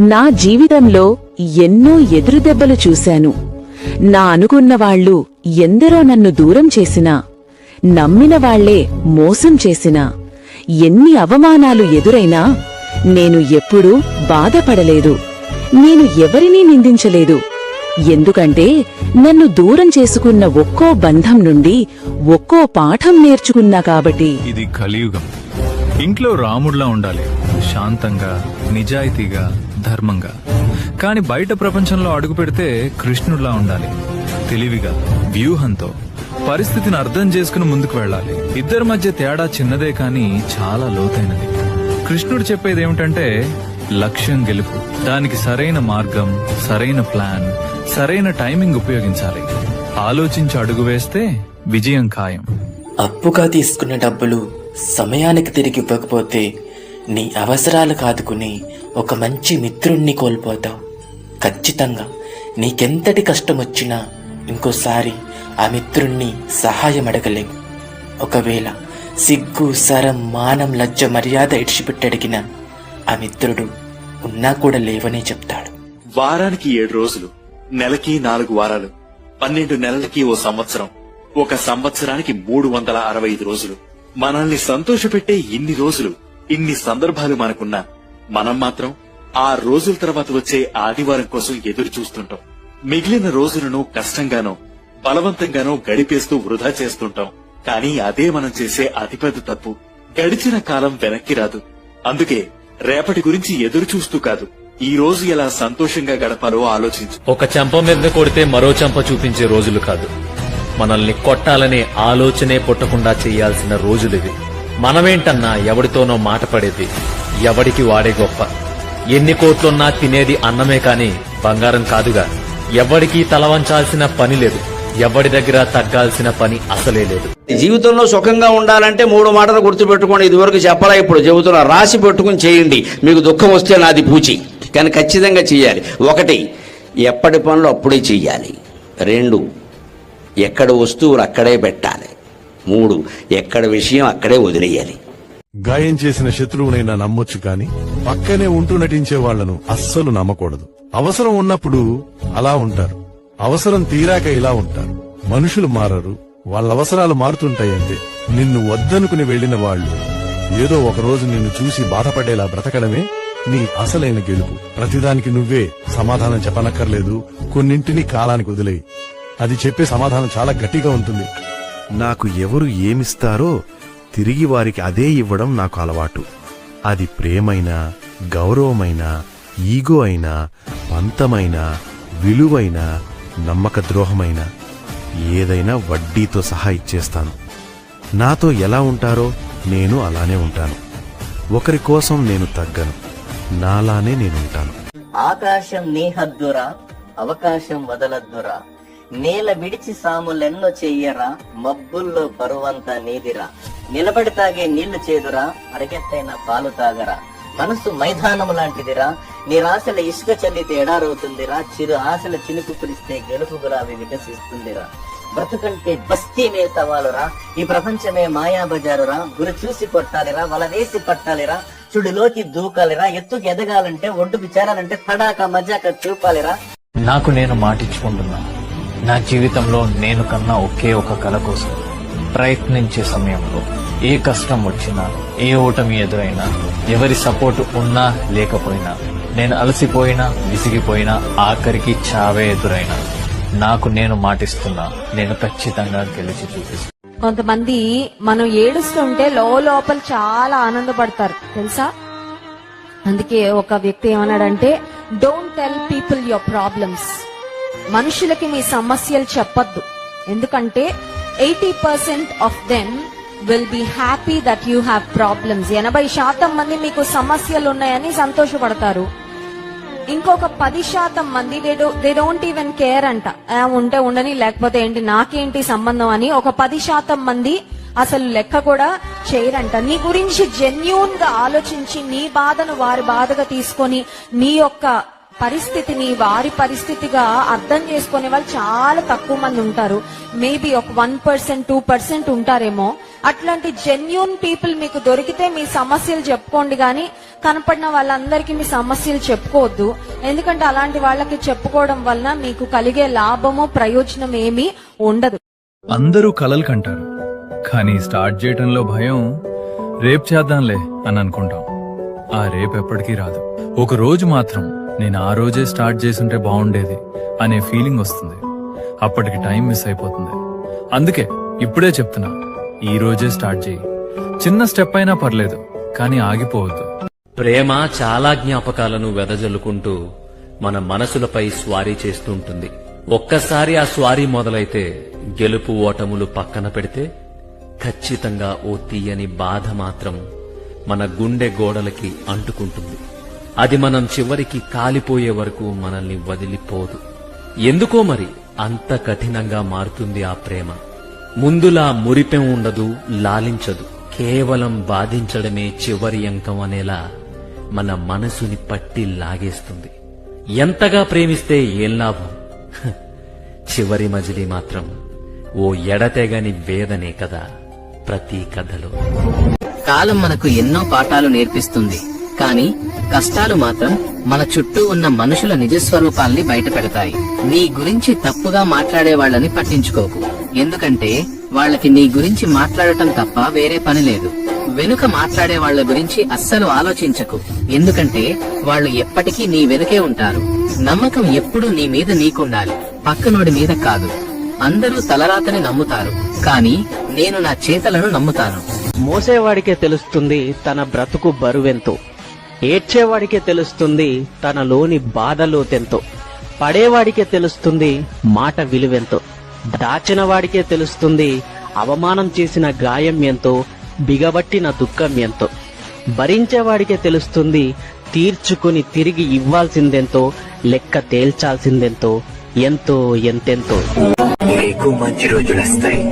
నా జీవితంలో ఎన్నో ఎదురుదెబ్బలు చూశాను. నా అనుకున్న వాళ్ళు ఎందరో నన్ను దూరం చేసినా నమ్మిన వాళ్ళే మోసం చేసినా ఎన్ని అవమానాలు ఎదురైనా నేను ఎప్పుడూ బాధపడలేదు. నేను ఎవరినీ నిందించలేదు. ఎందుకంటే నన్ను దూరం చేసుకున్న ఒక్కో బంధం నుండి ఒక్కో పాఠం నేర్చుకున్నా కాబట్టి. ఇది కలియుగం. ఇంట్లో రాముడిలా ఉండాలి. శాంతంగా నిజాయితీగా ధర్మంగా. కాని బయట ప్రపంచంలో అడుగు పెడితే కృష్ణుడిలా ఉండాలి. తెలివిగా వ్యూహంతో పరిస్థితిని అర్థం చేసుకుని ముందుకు వెళ్ళాలి. ఇద్దరి మధ్య తేడా చిన్నదే కాని చాలా లోతైనది. కృష్ణుడు చెప్పేది ఏమిటంటే లక్ష్యం గెలుపు. దానికి సరైన మార్గం సరైన ప్లాన్ సరైన టైమింగ్ ఉపయోగించాలి. ఆలోచించి అడుగు వేస్తే విజయం ఖాయం. అప్పుగా తీసుకున్న డబ్బులు సమయానికి తిరిగి ఇవ్వకపోతే నీ అవసరాలు కాదుకుని ఒక మంచి మిత్రుణ్ణి కోల్పోతావు. ఖచ్చితంగా. నీకెంతటి కష్టం వచ్చినా ఇంకోసారి ఆ మిత్రుణ్ణి సహాయం అడగలేవు. ఒకవేళ సిగ్గు సరం మానం లజ్జ మర్యాద ఇడిచిపెట్టడిగిన ఆ మిత్రుడు ఉన్నా కూడా లేవనే చెప్తాడు. వారానికి ఏడు రోజులు నెలకి నాలుగు వారాలు పన్నెండు నెలలకి ఓ సంవత్సరం ఒక సంవత్సరానికి మూడు వందల అరవై ఐదు రోజులు. మనల్ని సంతోషపెట్టే ఇన్ని రోజులు ఇన్ని సందర్భాలు మనకున్నా మనం మాత్రం ఆ రోజుల తర్వాత వచ్చే ఆదివారం కోసం ఎదురు చూస్తుంటాం. మిగిలిన రోజులను కష్టంగానో బలవంతంగానో గడిపేస్తూ వృధా చేస్తుంటాం. కానీ అదే మనం చేసే అతిపెద్ద తప్పు. గడిచిన కాలం వెనక్కి రాదు. అందుకే రేపటి గురించి ఎదురు చూస్తూ కాదు. ఈ రోజు ఎలా సంతోషంగా గడపాలో ఆలోచించు. ఒక చెంప మీద కొడితే మరో చెంప చూపించే రోజులు కాదు. మనల్ని కొట్టాలనే ఆలోచనే పుట్టకుండా చేయాల్సిన రోజులివి మనమేంటన్నా ఎవడితోనో మాట పడేది? ఎవడికి వాడే గొప్ప? ఎన్ని కోట్లున్నా తినేది అన్నమే కాని బంగారం కాదుగా. ఎవడికి తలవంచాల్సిన పని లేదు. ఎవడి దగ్గర తగ్గాల్సిన పని అసలే లేదు. జీవితంలో సుఖంగా ఉండాలంటే మూడు మాటలు గుర్తుపెట్టుకోండి. ఇదివరకు చెప్పాలా ఇప్పుడు? చెబుతున్నా రాసి పెట్టుకుని చేయండి. మీకు దుఃఖం వస్తే నాది పూచి. కానీ ఖచ్చితంగా చేయాలి ఒకటి ఎప్పటి పనులు అప్పుడే చేయాలి రెండు ఎక్కడ వస్తువులు అక్కడే పెట్టాలి. మూడు. ఎక్కడ విషయం అక్కడే వదిలేయాలి. గాయం చేసిన శత్రువునైనా నమ్మొచ్చు కాని పక్కనే ఉంటూ నటించే వాళ్ళను అస్సలు నమ్మకూడదు. అవసరం ఉన్నప్పుడు అలా ఉంటారు. అవసరం తీరాక ఇలా ఉంటారు. మనుషులు మారరు. వాళ్ళ అవసరాలు మారుతుంటాయంతే నిన్ను వద్దనుకుని వెళ్ళిన వాళ్ళు ఏదో ఒక రోజు నిన్ను చూసి బాధపడేలా బ్రతకడమే నీ అసలైన గెలుపు. ప్రతిదానికి నువ్వే సమాధానం చెప్పనక్కర్లేదు. కొన్నింటిని కాలానికి వదిలేయి. అది చెప్పే సమాధానం చాలా గట్టిగా ఉంటుంది. నాకు ఎవరు ఏమిస్తారో తిరిగి వారికి అదే ఇవ్వడం నాకు అలవాటు. అది ప్రేమైనా గౌరవమైనా ఈగో అయినా పంతమైన విలువైన నమ్మక ద్రోహమైనా ఏదైనా వడ్డీతో సహా ఇచ్చేస్తాను. నాతో ఎలా ఉంటారో నేను అలానే ఉంటాను. ఒకరి కోసం నేను తగ్గను. నాలానే నేనుంటాను ఆకాశం నీ హద్దురా అవకాశం వదలద్దురా. నేల విడిచి సాములెన్నో చెయ్యరా మబ్బుల్లో బరువంతా నీదిరా. నిలబడి తాగే నీళ్ళు చేదురా అరగెత్తైన పాలు తాగరా. మనసు మైదానం లాంటిదిరా నిరాశల ఇసుక చల్లితే ఎడారవుతుందిరా చిరు ఆశల చినుకు కురిస్తే గెలుపు గులాబీ వికసిస్తుందిరా. బ్రతుకంటే బస్తీ మీద సవాలురా ఈ ప్రపంచమే మాయా బజారురా గురి చూసి కొట్టాలిరా వలవేసి పట్టాలిరా చుడిలోకి దూకాలిరా ఎత్తుకు ఎదగాలంటే ఒడ్డుకు చేరాలంటే తడాక మజాక చూపాలిరా. నాకు నేను మాటించుకుంటున్నా నా జీవితంలో నేను కన్నా ఒకే ఒక కల కోసం ప్రయత్నించే సమయంలో ఏ కష్టం వచ్చినా ఏ ఓటమి ఎదురైనా ఎవరి సపోర్ట్ ఉన్నా లేకపోయినా నేను అలసిపోయినా విసిగిపోయినా ఆఖరికి చావే ఎదురైనా నాకు నేను మాటిస్తున్నా నేను ఖచ్చితంగా గెలిచి చూపిస్తాను కొంతమంది మనం ఏడుస్తుంటే లో లోపల చాలా ఆనందపడతారు. తెలుసా? అందుకే ఒక వ్యక్తి ఏమన్నాడంటే don't tell people your problems మనుషులకి మీ సమస్యలు చెప్పద్దు. ఎందుకంటే eighty percent of them will be happy that you have problems ఎనభై శాతం మంది మీకు సమస్యలు ఉన్నాయని సంతోషపడతారు. ఇంకొక పది శాతం మంది దే డోంట్ ఈవెన్ కేర్ అంట. ఉంటే ఉండని లేకపోతే ఏంటి నాకేంటి సంబంధం అని ఒక పది శాతం మంది అసలు లెక్క కూడా చేయరంట. నీ గురించి జెన్యున్గా ఆలోచించి నీ బాధను వారి బాధగా తీసుకొని నీ యొక్క పరిస్థితిని వారి పరిస్థితిగా అర్థం చేసుకునే వాళ్ళు చాలా తక్కువ మంది ఉంటారు. మేబీ ఒక వన్ పర్సెంట్ టూ పర్సెంట్ ఉంటారేమో. అట్లాంటి జెన్యున్ పీపుల్ మీకు దొరికితే మీ సమస్యలు చెప్పుకోండి కానీ కనపడిన వాళ్ళందరికీ మీ సమస్యలు చెప్పుకోవద్దు. ఎందుకంటే అలాంటి వాళ్ళకి చెప్పుకోవడం వలన మీకు కలిగే లాభము ప్రయోజనం ఏమీ ఉండదు. అందరూ కలలు కంటారు. కానీ స్టార్ట్ చేయటంలో భయం రేపు చేద్దాంలే అని అనుకుంటాం. ఆ రేపు ఎప్పటికీ రాదు. ఒక రోజు మాత్రం నేను ఆ రోజే స్టార్ట్ చేసుంటే బాగుండేది అనే ఫీలింగ్ వస్తుంది. అప్పటికి టైం మిస్ అయిపోతుంది. అందుకే ఇప్పుడే చెప్తున్నా ఈ రోజే స్టార్ట్ చేయి. చిన్న స్టెప్ అయినా పర్లేదు కానీ ఆగిపోవద్దు. ప్రేమ చాలా జ్ఞాపకాలను వెదజల్లుకుంటూ మన మనసులపై స్వారీ చేస్తుంటుంది ఒక్కసారి ఆ స్వారీ మొదలైతే గెలుపు ఓటములు పక్కన పెడితే ఖచ్చితంగా ఓ తీయని బాధ మాత్రం మన గుండె గోడలకి అంటుకుంటుంది. అది మనం చివరికి కాలిపోయే వరకు మనల్ని వదిలిపోదు. ఎందుకో మరి అంత కఠినంగా మారుతుంది ఆ ప్రేమ. ముందులా మురిపెం ఉండదు లాలించదు కేవలం బాధించడమే చివరి అంకం అనేలా మన మనసుని పట్టి లాగేస్తుంది. ఎంతగా ప్రేమిస్తే ఏం లాభం? చివరి మజిలీ మాత్రం ఓ ఎడతెగని వేదనే కదా ప్రతి కథలో. కాలం మనకు ఎన్నో పాఠాలు నేర్పిస్తుంది. కానీ కష్టాలు మాత్రం మన చుట్టూ ఉన్న మనుషుల నిజస్వరూపాల్ని బయట పెడతాయి. నీ గురించి తప్పుగా మాట్లాడే వాళ్ళని పట్టించుకోకు. ఎందుకంటే వాళ్ళకి నీ గురించి మాట్లాడటం తప్ప వేరే పని లేదు. వెనుక మాట్లాడే వాళ్ళ గురించి అస్సలు ఆలోచించకు. ఎందుకంటే వాళ్ళు ఎప్పటికీ నీ వెనుకే ఉంటారు. నమ్మకం ఎప్పుడూ నీ మీద నీకుండాలి. పక్కనోడి మీద కాదు. అందరూ తలరాతని నమ్ముతారు. కానీ నేను నా చేతలను నమ్ముతాను. మోసేవాడికే తెలుస్తుంది తన బ్రతుకు బరువెంతో. ఏడ్చేవాడికే తెలుస్తుంది తనలోని బాధ లోతెంతో పడేవాడికే తెలుస్తుంది మాట విలువెంతో. దాచిన వాడికే తెలుస్తుంది అవమానం చేసిన గాయం ఎంతో బిగబట్టిన దుఃఖం ఎంతో. భరించేవాడికే తెలుస్తుంది తీర్చుకుని తిరిగి ఇవ్వాల్సిందెంతో లెక్క తేల్చాల్సిందెంతో ఎంతో ఎంతెంతో. నీకు మంచి రోజులు వస్తాయి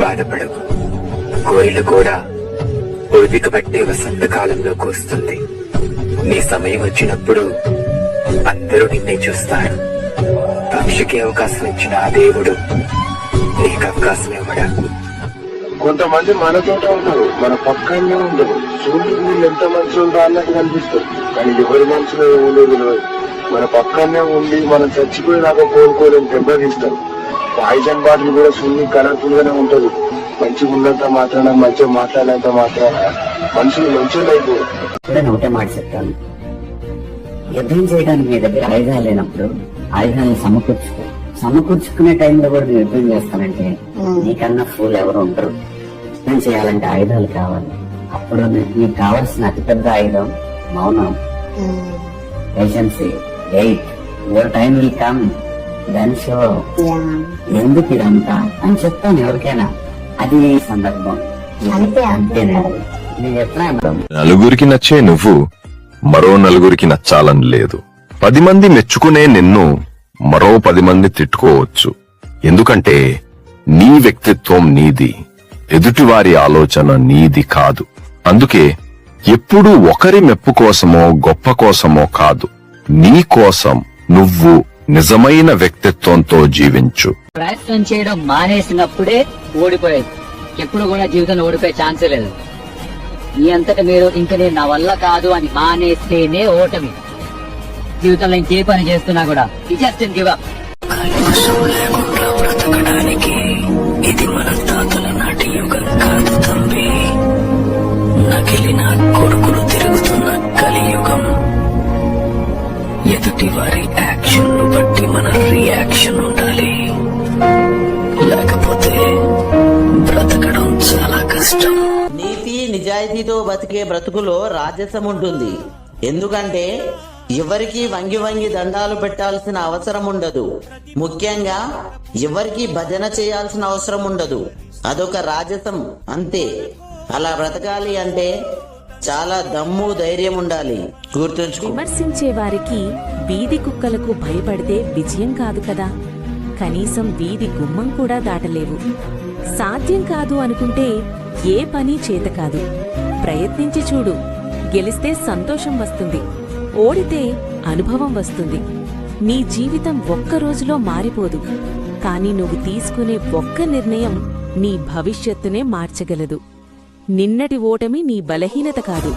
బాధపడకు. కోరిలు కూడా ఓపిక పట్టే వసంతకాలంలోకి వస్తుంది నీ సమయం వచ్చినప్పుడు అందరూ నిన్నే చూస్తారు. పక్షికి అవకాశం ఇచ్చిన ఆ దేవుడు నీకు అవకాశం ఇవ్వడా? కొంతమంది మనతోట ఉండరు మన పక్కనే ఉండరు. చూడు వీళ్ళు ఎంత మంచి ఉందో అన్నట్టు కనిపిస్తారు కానీ ఎవరి మనసులో ఉండదు మన పక్కనే ఉండి మనం చచ్చిపోయినాక కోలుకోలేని దెబ్బతీస్తారు పాయిజన్ బాటిల్ కూడా సున్ని కలర్ఫుల్ గానే ఉంటుంది. మంచిగా ఉన్నంత మాత్రాన మంచిగా మాట్లాడినంత మాత్రాన మనుషులు మంచిగా అయిపోరు నేను ఒకటే మాట చెప్తాను. యుద్ధం చేయడానికి మీ దగ్గర ఆయుధాలు లేనప్పుడు ఆయుధాలను సమకూర్చుకో. సమకూర్చుకునే టైంలో కూడా నువ్వు యుద్ధం చేస్తానంటే నీకన్నా ఫూల్ ఎవరు ఉండరు. యుద్ధం చేయాలంటే ఆయుధాలు కావాలి. అప్పుడు నీకు కావాల్సిన అతిపెద్ద ఆయుధం మౌనం. Patience wait your time will come then show ఎందుకు ఇదంతా? అని చెప్తాను ఎవరికైనా. అది సందర్భం. అంతేనే నేను చెప్తున్నా నలుగురికి నచ్చే నువ్వు మరో నలుగురికి నచ్చాలని లేదు. పది మంది మెచ్చుకునే నిన్ను మరో పది మంది తిట్టుకోవచ్చు. ఎందుకంటే నీ వ్యక్తిత్వం నీది ఎదుటివారి ఆలోచన నీది కాదు. అందుకే ఎప్పుడూ ఒకరి మెప్పు కోసమో గొప్ప కోసమో కాదు. నీ కోసం నువ్వు నిజమైన వ్యక్తిత్వంతో జీవించు. ప్రయత్నం చేయడం మానేసినప్పుడే ఓడిపోయేది. ఎప్పుడు కూడా జీవితంలో ఓడిపోయే ఛాన్సే లేదు. మీ అంతటా మీరు ఇంక నేను నా వల్ల కాదు అని మానేస్తేనే ఓటమి. జీవితంలో ఇంకే పని చేస్తున్నా కూడా. జస్ట్ గివ్ అప్ బ్రతకడానికి ఇది మన తాతల నాటి యుగం. కాదు తంబి. నకిలిన కొడుకులు తిరుగుతున్న కలియుగం. ఎదుటి వారి యాక్షన్. బట్టి మన రియాక్షన్ ఉండాలి. లేకపోతే బ్రతకడం చాలా కష్టం. నీతి నిజాయితీతో బతికే బ్రతుకులో రాజసం ఉంటుంది. ఎందుకంటే ఎవరికి వంగి వంగి దండాలు పెట్టాల్సిన అవసరం ఉండదు. ముఖ్యంగా ఎవరికి భజన చేయాల్సిన అవసరం ఉండదు. అదొక రాజసం అంతే. అలా బ్రతకాలి అంటే చాలా దమ్ము ధైర్యం ఉండాలి. గుర్తుంచుకో. విమర్శించే వారికి వీధి కుక్కలకు భయపడితే విజయం కాదు కదా. కనీసం వీధి గుమ్మం కూడా దాటలేవు. సాధ్యం కాదు అనుకుంటే ఏ పని చేత కాదు. ప్రయత్నించి చూడు. గెలిస్తే సంతోషం వస్తుంది. ఓడితే అనుభవం వస్తుంది. నీ జీవితం ఒక్క రోజులో మారిపోదు. కానీ నువ్వు తీసుకునే ఒక్క నిర్ణయం నీ భవిష్యత్తునే మార్చగలదు. నిన్నటి ఓటమి నీ బలహీనత కాదు.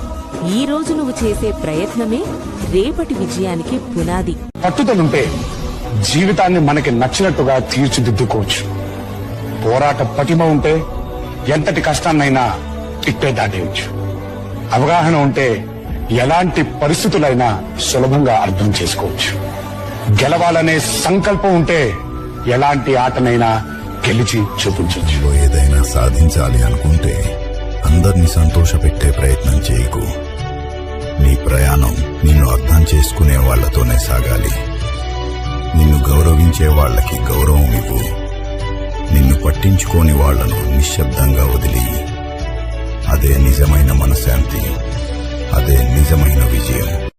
ఈ రోజు నువ్వు చేసే ప్రయత్నమే రేపటి విజయానికి పునాది. పట్టుదలుంటే జీవితాన్ని మనకి నచ్చినట్టుగా తీర్చిదిద్దుకోవచ్చు. పోరాట పటిమ ఉంటే ఎంతటి కష్టాన్నైనా తిప్పే దాటేయచ్చు. అవగాహన ఉంటే ఎలాంటి పరిస్థితులైనా సులభంగా అర్థం చేసుకోవచ్చు. గెలవాలనే సంకల్పం ఉంటే ఎలాంటి ఆటనైనా గెలిచి చూపించవచ్చు ఏదైనా సాధించాలి అనుకుంటే అందరినీ సంతోషపెట్టే ప్రయత్నం చేయకు. నీ ప్రయాణం నిన్ను అర్థం చేసుకునే వాళ్ళతోనే సాగాలి. నిన్ను గౌరవించే వాళ్ళకి గౌరవం ఇవ్వు. నిన్ను పట్టించుకోని వాళ్ళను నిశ్శబ్దంగా వదిలి. అదే నిజమైన మనశ్శాంతి. అదే నిజమైన విజయం.